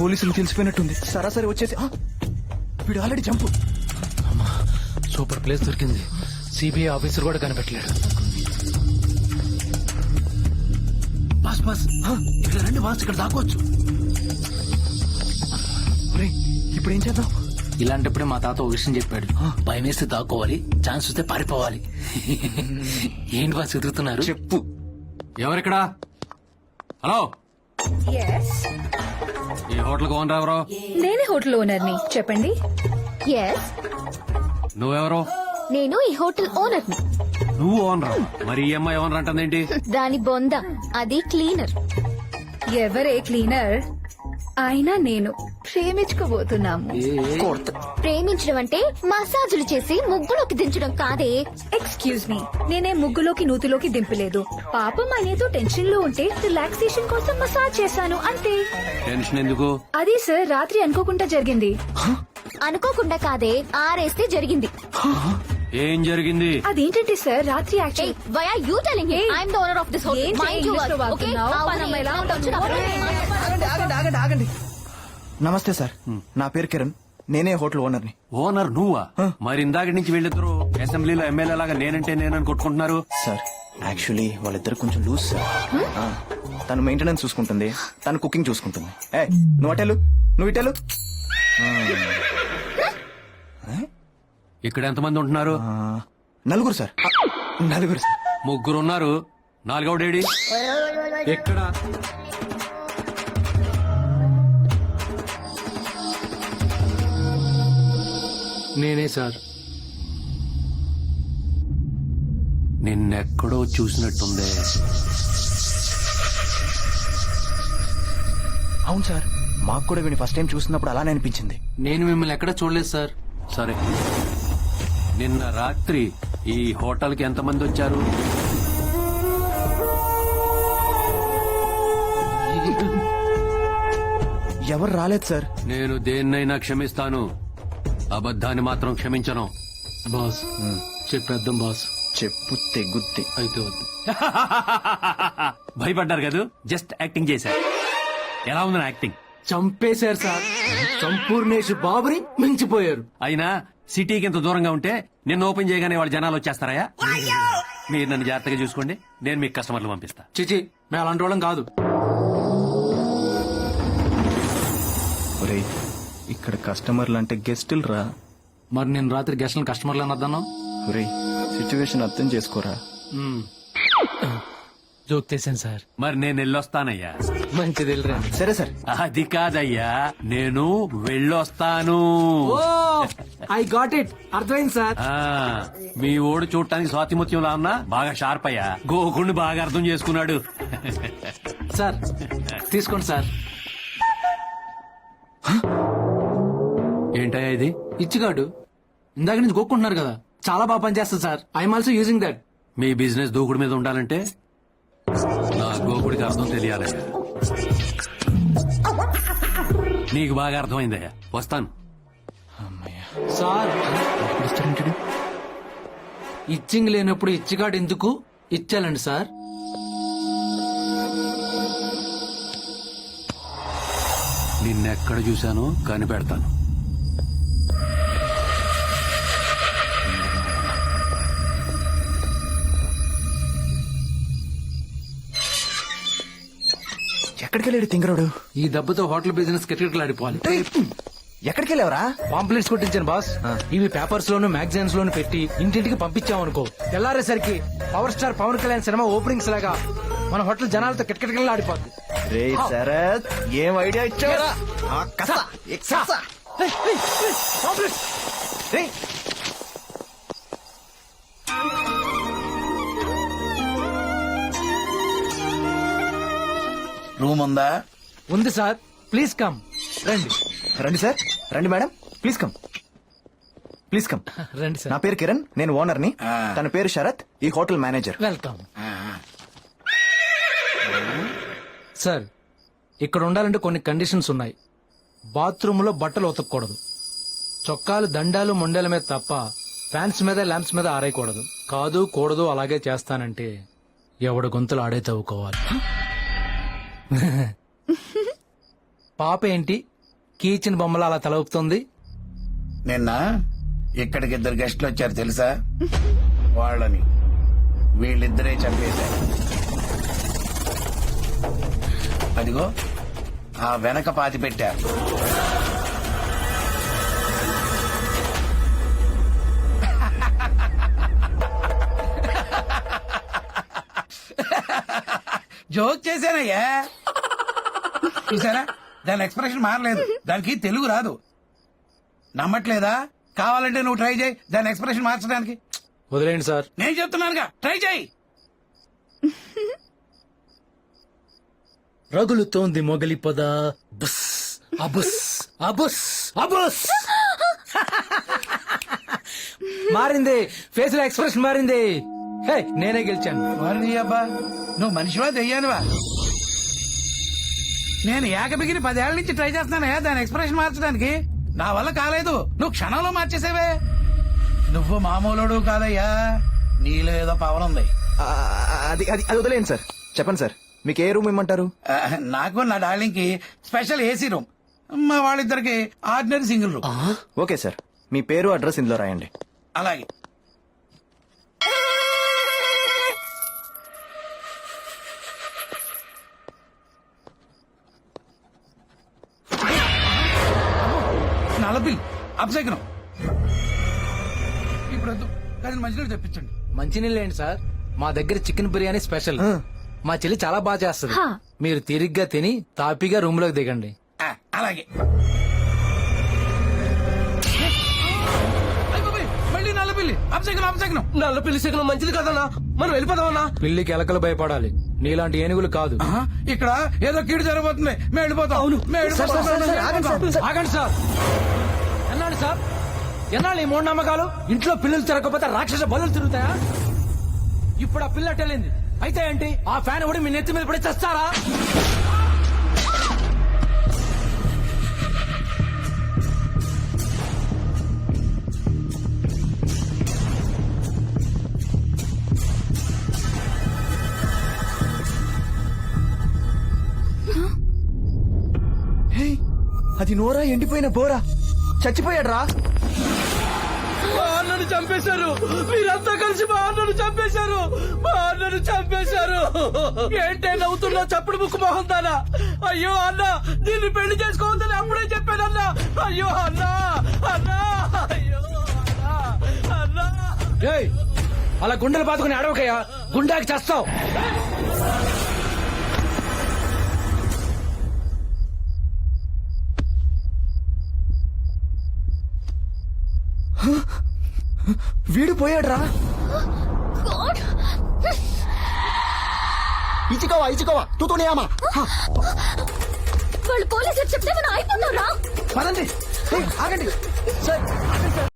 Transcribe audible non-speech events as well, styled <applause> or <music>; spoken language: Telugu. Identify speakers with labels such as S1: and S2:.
S1: పోలీసులు తెలిసిపోయినట్టుంది. సరాసరి వచ్చేసి ఆ! వీడు ఆల్రెడీ చంపు
S2: సూపర్ ప్లేస్ దొరికింది. సిబిఐ ఆఫీసర్ కూడా కనిపెట్టలేడు. బాస్ బాస్ ఆ, ఇక్కడ రండి బాస్ ఇక్కడ దాకోవచ్చు
S1: ఒరేయ్, ఇప్పుడు ఏం చేద్దాం?
S2: ఇలాంటప్పుడే మా తాత ఒక విషయం చెప్పాడు. భయం వేస్తే దాక్కోవాలి ఛాన్స్ వస్తే పారిపోవాలి. ఏంటి బాస్ ఎదుగుతున్నారు
S1: చెప్పు.
S3: ఎవరిక్కడ? హలో?
S4: ఎస్
S3: ఈ హోటల్ ఓనర్ ఎవరో?
S4: నేనే హోటల్ ఓనర్ని. చెప్పండి.
S5: ఎస్
S3: నువ్వెవరో?
S5: నేను ఈ హోటల్ ఓనర్ని
S3: నువ్వు ఓనర్? మరి ఈ అమ్మాయి ఓనర్ అంటుందేంటి
S5: దాని బొంద అది క్లీనర్.
S4: ఎవరే క్లీనర్? అయినా నేను ప్రేమించుకోబోతున్నాము.
S5: ప్రేమించడం అంటే మసాజులు చేసి ముగ్గులోకి దించడం కాదే.
S4: ఎక్స్క్యూజ్ మీ నేనే ముగ్గులోకి నూతిలోకి దింపలేదు. పాపం అనేదో టెన్షన్లో ఉంటే రిలాక్సేషన్ కోసం మసాజ్ చేశాను అంతే.
S3: టెన్షన్ ఎందుకు?
S4: అది సార్ రాత్రి అనుకోకుండా జరిగింది.
S5: అనుకోకుండా కాదే ఆరేస్తే జరిగింది.
S3: ఏం జరిగింది?
S5: అదేంటంటే సార్ రాత్రి actual why are you telling
S4: Hey.
S5: I am the owner of this hotel
S4: ఏంటి
S5: మైండ్ యు
S4: English లో వాగుతున్నావు? పనమ్మ ఎలా ఉంటుంది?
S1: ఆగండి ఆగండి ఆగండి ఆగండి. నమస్తే సార్. నా పేరు కిరణ్. నేనే హోటల్ ఓనర్ని
S3: ఓనర్ నువ్వా? మరి ఇందాక నుంచి వీళ్ళిద్దరు అసెంబ్లీలో ఎమ్మెల్యే లాగా నేనంటే నేనని కొట్టుకుంటున్నారు?
S1: సార్ యాక్చువల్లీ వాళ్ళిద్దరు కొంచెం లూజ్ సార్. ఆ, తను మెయింటెనెన్స్ చూసుకుంటుంది తను కుకింగ్ చూసుకుంటుంది. ఏ నువ్వు అటెలు నువ్వు ఇటెలు
S3: ఇక్కడ ఎంతమంది ఉంటున్నారు?
S1: ఆ, నలుగురు సార్. ఆ, నలుగురు సార్.
S3: ముగ్గురు ఉన్నారు నాలుగవడేడి
S2: ఎక్కడ? నేనే సార్.
S3: నిన్నెక్కడో చూసినట్టుందే.
S1: అవును సార్ మాకు కూడా వీడిని ఫస్ట్ టైం చూసినప్పుడు అలానే అనిపించింది.
S2: నేను మిమ్మల్ని ఎక్కడ చూడలేదు సార్.
S3: సరే. నిన్న రాత్రి ఈ హోటల్కి ఎంతమంది వచ్చారు?
S1: ఎవరు రాలేదు సార్.
S3: నేను దేన్నైనా క్షమిస్తాను. అబద్ధాన్ని మాత్రం క్షమించను.
S2: బాస్ చెప్పేద్దాం బాస్.
S1: చెప్పు తెగుద్ది.
S2: అయితే వద్దు. <laughs>
S3: భయపడ్డారు కదా? జస్ట్ యాక్టింగ్ చేశారు. ఎలా ఉంది నా యాక్టింగ్?
S2: చంపేశారు సార్. సంపూర్ణేష్ బాబుని మించిపోయారు.
S3: అయినా సిటీకి ఇంత దూరంగా ఉంటే నిన్ను ఓపెన్ చేయగానే వాళ్ళు జనాలు వచ్చేస్తారయ్యా? మీరు నన్ను జాగ్రత్తగా చూసుకోండి. నేను మీకు కస్టమర్లు పంపిస్తా.
S2: చిచి మేము అలాంటి వాళ్ళం కాదు.
S1: ఇక్కడ కస్టమర్లు అంటే గెస్టులు రా.
S2: మరి నేను రాత్రి గెస్ట్లను కస్టమర్లు అనొద్దన్నా?
S1: ఒరేయ్ సిచ్యువేషన్ అర్థం చేసుకోరా.
S2: జోక్ చేశాను సార్.
S3: మరి నేను వెళ్ళొస్తానయ్యా.
S2: మంచిది వెళ్ళరా.
S1: సరే సార్.
S3: అది కాదయ్యా నేను వెళ్ళొస్తాను.
S2: ఐ గాట్ ఇట్ అర్థమైంది సార్.
S3: ఆ, మీ ఓడు చూడటానికి స్వాతిముత్యంలా ఉన్నా బాగా షార్ప్ అయ్యా. గోకుణ్ణి బాగా అర్థం చేసుకున్నాడు.
S2: సార్ తీసుకోండి సార్.
S3: ఏంటయ్యా ఇది?
S2: ఇచ్చిగాడు. ఇందాక నుంచి గోక్కుంటున్నారు కదా. చాలా బాగా పనిచేస్తుంది sir. I'm also using that
S3: me business దూకుడు మీద ఉండాలంటే నా గోకుడికి అర్థం తెలియాలయ్యా. నీకు బాగా అర్థమైందయ్యా. వస్తాను.
S2: సార్. ఇచ్చింగ్ లేనప్పుడు ఇచ్చిగాడు ఎందుకు? ఇచ్చాలండి సార్.
S3: నిన్నెక్కడ చూశానో కనిపెడతాను.
S1: ఎక్కడికి వెళ్ళాడు తింగరోడు?
S2: ఈ దెబ్బతో హోటల్ బిజినెస్ కిటకిటలాడిపోవాలి.
S1: ఎక్కడికి వెళ్ళావరా
S2: పాంప్లెట్స్ కొట్టించాను బాస్. ఇవి పేపర్స్ లోను మ్యాగజైన్స్ లోను పెట్టి ఇంటింటికి పంపించామనుకో తెల్లారేసరికి power star Pawan Kalyan cinema openings లాగా మన హోటల్ జనాలతో కిటకిటలాడిపోద్ది.
S1: రే శరత్ ఏం ఐడియా ఇచ్చావరా?
S6: రూమ్ ఉందా?
S2: ఉంది సార్. Please come. రండి.
S1: రండి సార్. రండి madam. Please come. Please come.
S2: రండి
S1: నా
S2: సార్
S1: పేరు కిరణ్. నేను ఓనర్ని.
S6: ఆ.
S1: తన పేరు శరత్. ఈ హోటల్ మేనేజర్.
S2: వెల్కమ్. సార్ ఇక్కడ ఉండాలంటే కొన్ని కండిషన్స్ ఉన్నాయి. బాత్రూమ్లో బట్టలు ఉతకూడదు. చొక్కాలు దండాలు మొండల మీద తప్ప ఫ్యాన్స్ మీద ల్యాంప్స్ మీద ఆరేయకూడదు. కాదు కూడదు అలాగే చేస్తానంటే ఎవడు గొంతులు ఆడే తవ్వుకోవాలి. <laughs> పాప ఏంటి? కీచిన బొమ్మల అలా తల ఊపుతుంది.
S6: నిన్న ఇక్కడికి ఇద్దరు గెస్టులు వచ్చారు తెలుసా? వాళ్ళని. వీళ్ళిద్దరే చంపేశారు. అదిగో ఆ వెనక పాతి పెట్టారు. జోక్ చేశానయ్యా. చూసారా? దాని ఎక్స్ప్రెషన్ మారలేదు. దానికి తెలుగు రాదు. నమ్మట్లేదా? కావాలంటే నువ్వు ట్రై చేయి. దాని ఎక్స్ప్రెషన్ మార్చడానికి.
S2: వదిలేండి సార్.
S6: నేను చెప్తున్నానుగా. ట్రై చేయి.
S2: రగులుతోంది మొగలి పొద. బుస్. అబుస్. అబుస్. అబుస్. మారింది. ఫేస్లో ఎక్స్ప్రెషన్ మారింది. హే నేనే గెలిచాను.
S6: అబ్బా? నువ్వు మనిషివా దెయ్యానివా? నేను ఏకబిగిని పదేళ్ళ నుంచి ట్రై చేస్తున్నానయ్యా దాని ఎక్స్ప్రెషన్ మార్చడానికి. నా వల్ల కాలేదు. నువ్వు క్షణంలో మార్చేసేవే. నువ్వు మామూలుడు కాదయ్యా. నీలో ఏదో పవర్ ఉంది.
S1: అది అది అది వదిలేండి సార్. చెప్పండి సార్. మీకు ఏ రూమ్ ఇమ్మంటారు?
S6: నాకు నా డార్లింగ్కి స్పెషల్ ఏసీ రూమ్ మా వాళ్ళిద్దరికి ordinary single room
S1: okay sir. మీ పేరు అడ్రస్ ఇందులో రాయండి.
S6: అలాగే. నలభి అప్సెకనం ఇప్పుడు వద్దు కానీ మధ్యలో తెప్పించండి.
S2: మంచినీళ్ళు ఏంటి సార్? మా దగ్గర చికెన్ బిర్యానీ స్పెషల్. మా చెల్లి చాలా బాగా చేస్తుంది. మీరు తిరిగ్గా తిని తాపీగా రూమ్లోకి దిగండి
S6: అలాగే. నల్లపిల్లి అప్సెకనం అప్సెకనం
S2: నల్ల పిల్లి శకనం మంచిది కదన్నా. మనం వెళ్ళిపోదామన్నా. పిల్లికి ఎలకలు భయపడాలి. నీలాంటి ఏనుగులు కాదు.
S6: ఇక్కడ ఏదో కీడు జరగబోతుంది. మేము వెళ్ళిపోతాం. అవును.
S2: ఆగండి సార్ ఎన్నాళ్ళు సార్? ఎన్నాళ్ళు ఈ మూఢనమ్మకాలు ఇంట్లో పిల్లలు తిరగకపోతే రాక్షస బలులు తిరుగుతాయా? ఇప్పుడు ఆ పిల్ల అట్టెళ్ళింది. అయితే ఏంటి? ఆ ఫ్యాన్ కూడా మీ నెత్తి మీద పడి చస్తారా?
S1: అది నోరా ఎండిపోయిన బోరా? చచ్చిపోయాడు రా
S2: మా అన్నను చంపేశారు. మీరంతా కలిసి మా అన్నను చంపేశారు. మా అన్నను చంపేశారు. ఏంటే నవ్వుతున్నా చప్పుడు ముక్కు మొహం దానా అయ్యో అన్న దీన్ని పెళ్ళి చేసుకోవద్దని అప్పుడే చెప్పానన్నా అయ్యో అన్న అన్నా అయ్యో అన్నా అన్నా. ఏయ్ అలా గుండెలు బాదుకుని అడవకయ్యా గుండాకి చేస్తావు.
S1: వీడు పోయాడు రా ఇచ్చుకోవా ఇచ్చుకోవా తూతూనేయమ్మా
S5: వాళ్ళు పోలీసులు చెప్తే మనం అయిపోతాం రా.
S1: పదండి. ఆగండి. సార్ ఆగండి సార్.